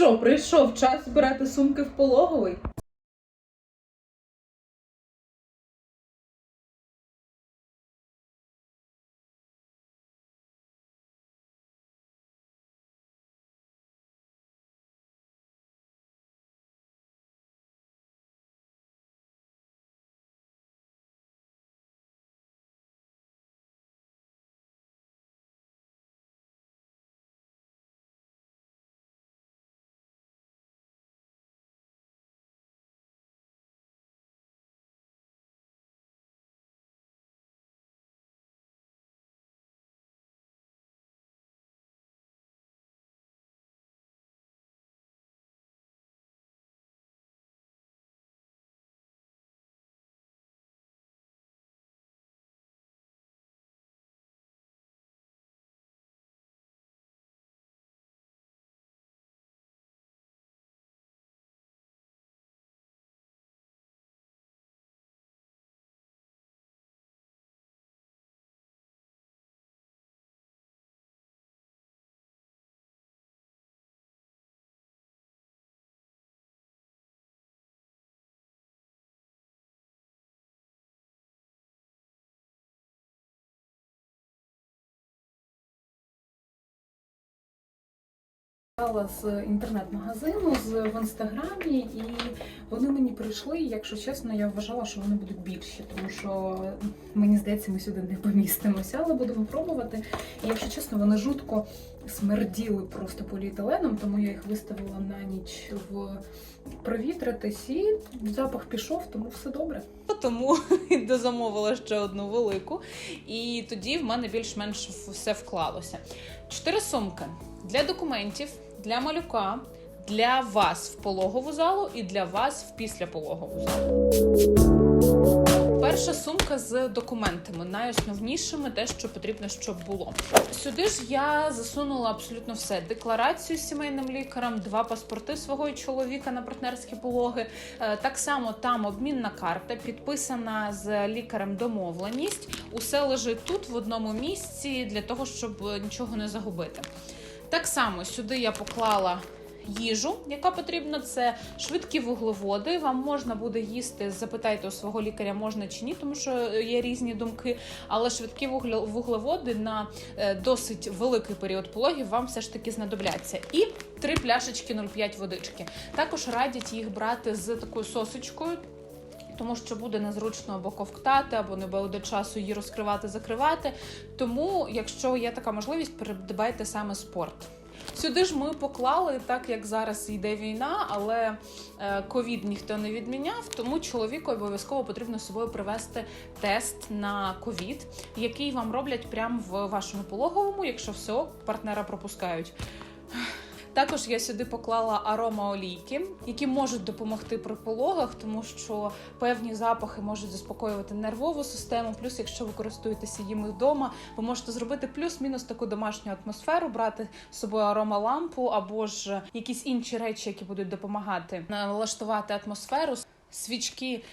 що, прийшов час збирати сумки в пологовий? Брала з інтернет-магазину з в інстаграмі, і вони мені прийшли. і, Якщо чесно, я вважала, що вони будуть більші, тому що мені здається, ми сюди не помістимося, але будемо пробувати. І якщо чесно, вони жутко смерділи просто поліетиленом, тому я їх виставила на ніч в провітритись, і запах пішов, тому все добре. Тому дозамовила ще одну велику. І тоді в мене більш-менш все вклалося. Чотири сумки для документів, для малюка, для вас в пологову залу і для вас в післяпологову залу. Перша сумка з документами, найосновнішими, те, що потрібно, щоб було. Сюди ж я засунула абсолютно все: декларацію з сімейним лікарем, два паспорти свого чоловіка на партнерські пологи. Е, Так само там обмінна карта, підписана з лікарем домовленість. Усе лежить тут в одному місці для того, щоб нічого не загубити. Так само сюди я поклала їжу, яка потрібна. Це швидкі вуглеводи. Вам можна буде їсти. Запитайте у свого лікаря, можна чи ні, тому що є різні думки. Але швидкі вуглеводи на е, досить великий період пологів вам все ж таки знадобляться. І три пляшечки 0,5 водички. Також радять їх брати з такою сосочкою. Тому що буде незручно або ковктати, або не буде часу її розкривати, закривати. Тому, якщо є така можливість, придбайте саме спорт. Сюди ж ми поклали, так як зараз йде війна, але е, ковід ніхто не відміняв, тому чоловіку обов'язково потрібно з собою привезти тест на ковід, який вам роблять прямо в вашому пологовому, якщо все партнера пропускають. Також я сюди поклала аромаолійки, які можуть допомогти при пологах, тому що певні запахи можуть заспокоювати нервову систему. Плюс, якщо ви користуєтеся їми вдома, ви можете зробити плюс-мінус таку домашню атмосферу, брати з собою аромалампу або ж якісь інші речі, які будуть допомагати налаштувати атмосферу. Свічки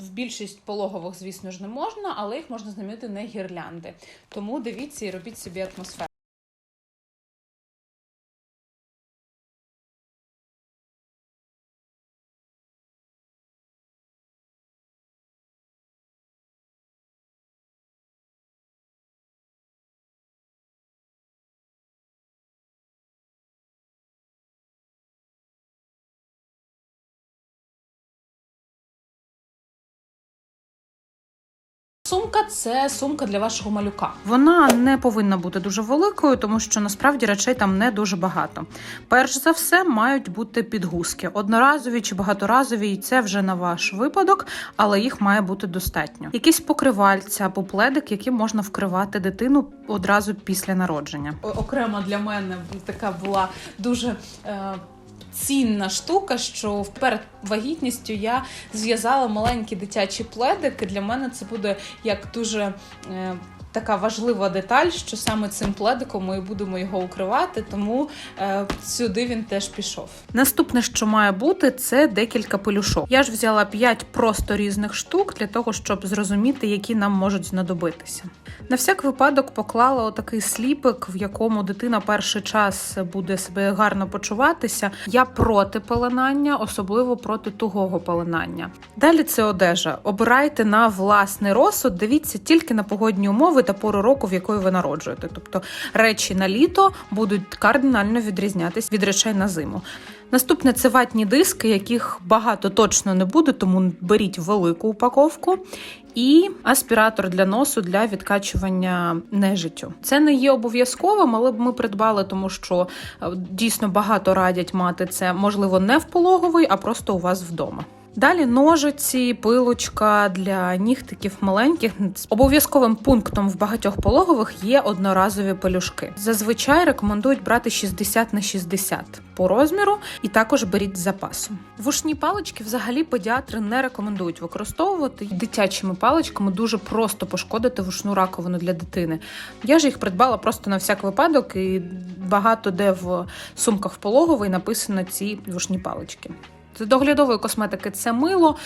в більшість пологових, звісно ж, не можна, але їх можна замінити на гірлянди. Тому дивіться і робіть собі атмосферу. Сумка це сумка для вашого малюка. Вона не повинна бути дуже великою, тому що насправді речей там не дуже багато. Перш за все, мають бути підгузки одноразові чи багаторазові, і це вже на ваш випадок, але їх має бути достатньо. Якісь покривальця або пледик, яким можна вкривати дитину одразу після народження. Окремо для мене така була дуже. Е- Цінна штука, що перед вагітністю я зв'язала маленькі дитячі пледики. Для мене це буде як дуже е, така важлива деталь, що саме цим пледиком ми будемо його укривати, тому е, сюди він теж пішов. Наступне, що має бути, це декілька пелюшок. Я ж взяла 5 просто різних штук для того, щоб зрозуміти, які нам можуть знадобитися. На всяк випадок поклала отакий сліпик, в якому дитина перший час буде себе гарно почуватися. Я проти пеленання, особливо проти тугого пеленання. Далі це одежа. Обирайте на власний розсуд, дивіться тільки на погодні умови та пору року, в якої ви народжуєте. Тобто речі на літо будуть кардинально відрізнятись від речей на зиму. Наступне це ватні диски, яких багато точно не буде, тому беріть велику упаковку. І аспіратор для носу для відкачування нежиттю. Це не є обов'язковим, але ми придбали, тому що е, дійсно багато радять мати це, можливо, не в пологовий, а просто у вас вдома. Далі ножиці, пилочка для нігтиків маленьких. Обов'язковим пунктом в багатьох пологових є одноразові пелюшки. Зазвичай рекомендують брати 60 на 60 по розміру, і також беріть з запасом. Вушні палички взагалі педіатри не рекомендують використовувати. Дитячими паличками дуже просто пошкодити вушну раковину для дитини. Я ж їх придбала просто на всяк випадок, і багато де в сумках пологовий написано ці вушні палички. Доглядової косметики це мило,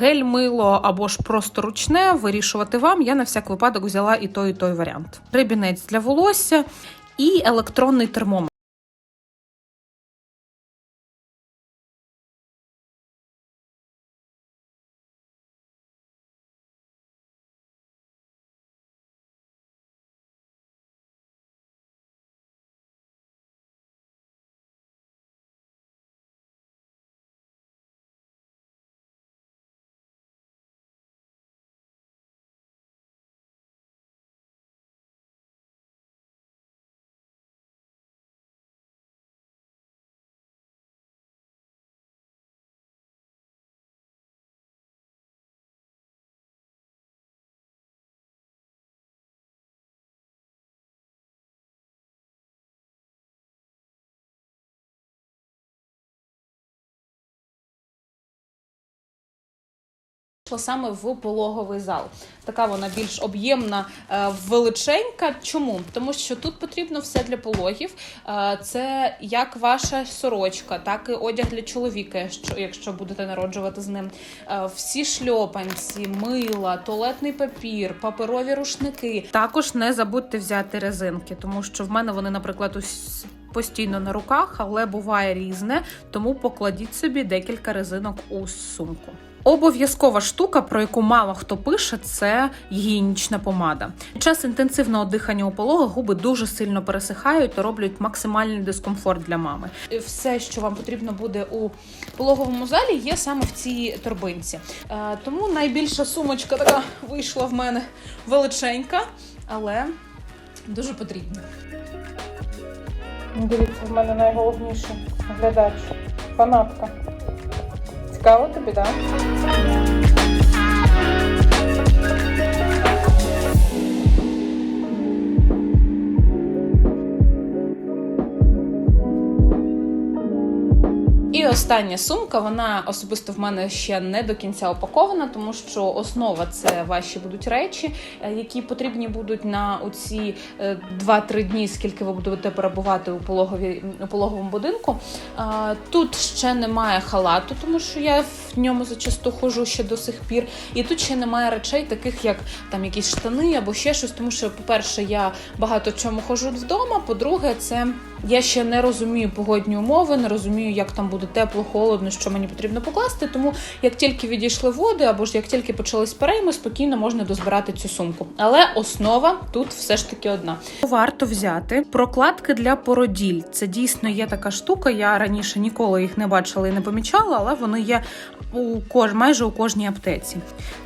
гель-мило або ж просто ручне. Вирішувати вам. Я на всяк випадок взяла і той, і той варіант. Рибінець для волосся і електронний термометр. Саме в пологовий зал. Така вона більш об'ємна, е, величенька. Чому? Тому що тут потрібно все для пологів. Е, Це як ваша сорочка, так і одяг для чоловіка, якщо- будете народжувати з ним. Е, Всі шльопанці, мила, туалетний папір, паперові рушники. Також не забудьте взяти резинки, тому що в мене вони, наприклад, ус- постійно на руках, але буває різне, тому покладіть собі декілька резинок у сумку. Обов'язкова штука, про яку мало хто пише, це гігієнічна помада. Під час інтенсивного дихання у пологах губи дуже сильно пересихають та роблять максимальний дискомфорт для мами. Все, що вам потрібно буде у пологовому залі, є саме в цій торбинці. Е, Тому найбільша сумочка така вийшла в мене величенька, але дуже потрібна. Дивіться, в мене найголовніше глядач, фанатка. Цікаво тобі, так? І остання сумка, вона особисто в мене ще не до кінця упакована, тому що основа це ваші будуть речі, е, які потрібні будуть на оці е, 2-3 дні, скільки ви будете перебувати у пологові у пологовому будинку. Тут ще немає халату, тому що я в ньому зачасту ходжу ще до сих пір. І тут ще немає речей, таких як там якісь штани або ще щось. Тому що, по-перше, я багато чому ходжу вдома. По-друге, це я ще не розумію погодні умови, не розумію, як там буде тепло, холодно, що мені потрібно покласти. Тому як тільки відійшли води, або ж як тільки почались перейми, спокійно можна дозбирати цю сумку. Але основа тут все ж таки одна. Варто взяти прокладки для породіль. Це дійсно є така штука. Я раніше ніколи їх не бачила і не помічала, але вони є у кож майже у кожній аптеці.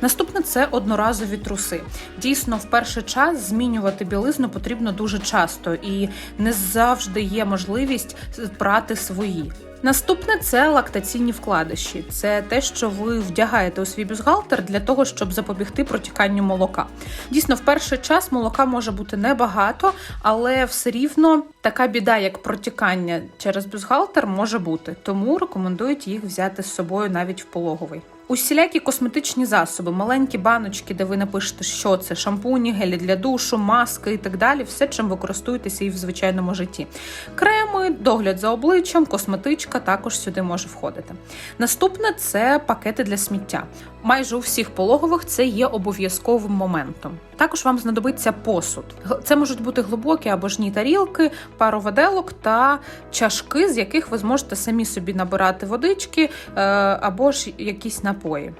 Наступне це одноразові труси. Дійсно, в перший час змінювати білизну потрібно дуже часто і не завжди є можливість прати свої. Наступне це лактаційні вкладиші. Це те, що ви вдягаєте у свій бюстгальтер для того, щоб запобігти протіканню молока. Дійсно, в перший час молока може бути небагато, але все рівно така біда, як протікання через бюстгальтер, може бути. Тому рекомендують їх взяти з собою навіть в пологовий. Усілякі косметичні засоби, маленькі баночки, де ви напишете, що це шампуні, гелі для душу, маски і так далі. Все, чим ви користуєтеся і в звичайному житті. Креми, догляд за обличчям, косметичка також сюди може входити. Наступне це пакети для сміття. Майже у всіх пологових це є обов'язковим моментом. Також вам знадобиться посуд. Це можуть бути глибокі або жні тарілки, пару виделок та чашки, з яких ви зможете самі собі набирати водички е, або ж якісь напої.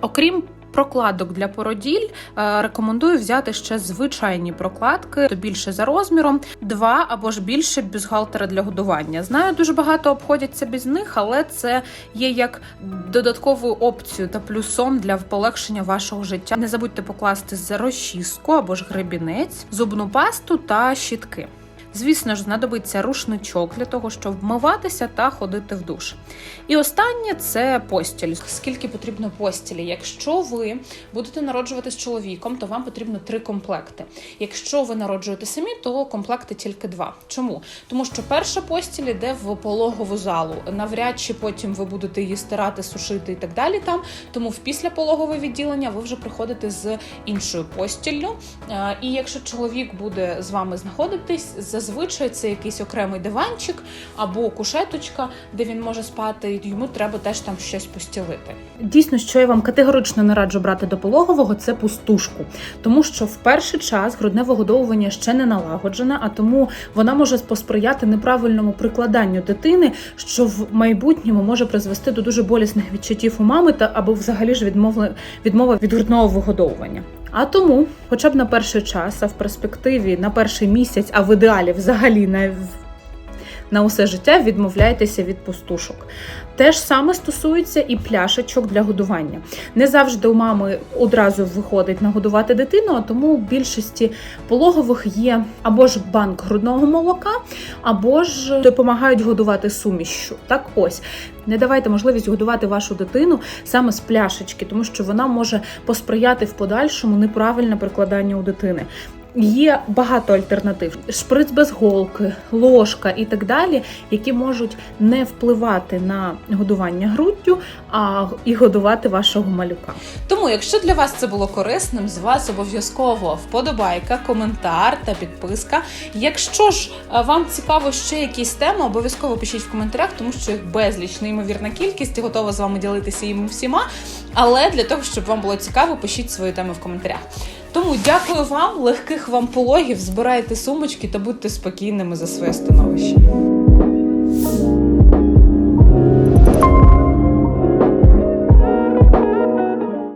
Окрім прокладок для породіль, е, рекомендую взяти ще звичайні прокладки, то більше за розміром, два або ж більше бюстгальтера для годування. Знаю, дуже багато обходяться без них, але це є як додатковою опцією та плюсом для полегшення вашого життя. Не забудьте покласти за розчіску або ж гребінець, зубну пасту та щітки. Звісно ж, знадобиться рушничок для того, щоб вмиватися та ходити в душ. І останнє це постіль. Скільки потрібно постілі? Якщо ви будете народжувати з чоловіком, то вам потрібно три комплекти. Якщо ви народжуєте самі, то комплекти тільки два. Чому? Тому що перша постіль йде в пологову залу. Навряд чи потім ви будете її стирати, сушити і так далі. Там тому в післяпологове відділення ви вже приходите з іншою постіллю. Е, І якщо чоловік буде з вами знаходитись, зазвичай це якийсь окремий диванчик або кушеточка, де він може спати, і йому треба теж там щось постілити. Дійсно, що я вам категорично не раджу брати до пологового, це пустушку, тому що в перший час грудне вигодовування ще не налагоджене, а тому вона може посприяти неправильному прикладанню дитини, що в майбутньому може призвести до дуже болісних відчуттів у мами та або взагалі ж відмови відмова від грудного вигодовування. А тому, хоча б на перший час, а в перспективі на перший місяць, а в ідеалі взагалі на на усе життя відмовляйтеся від пустушок. Те ж саме стосується і пляшечок для годування. Не завжди у мами одразу виходить нагодувати дитину, а тому в більшості пологових є або ж банк грудного молока, або ж допомагають годувати сумішю. Так ось. Не давайте можливість годувати вашу дитину саме з пляшечки, тому що вона може посприяти в подальшому неправильне прикладання у дитини. Є багато альтернатив: шприц без голки, ложка і так далі, які можуть не впливати на годування груддю, а і годувати вашого малюка. Тому, якщо для вас це було корисним, з вас обов'язково вподобайка, коментар та підписка. Якщо ж е, вам цікаво ще якісь теми, обов'язково пишіть в коментарях, тому що їх безліч, неймовірна кількість, і готова з вами ділитися їм всіма. Але для того, щоб вам було цікаво, пишіть свої теми в коментарях. Тому дякую вам, легких вам пологів, збирайте сумочки та будьте спокійними за своє становище.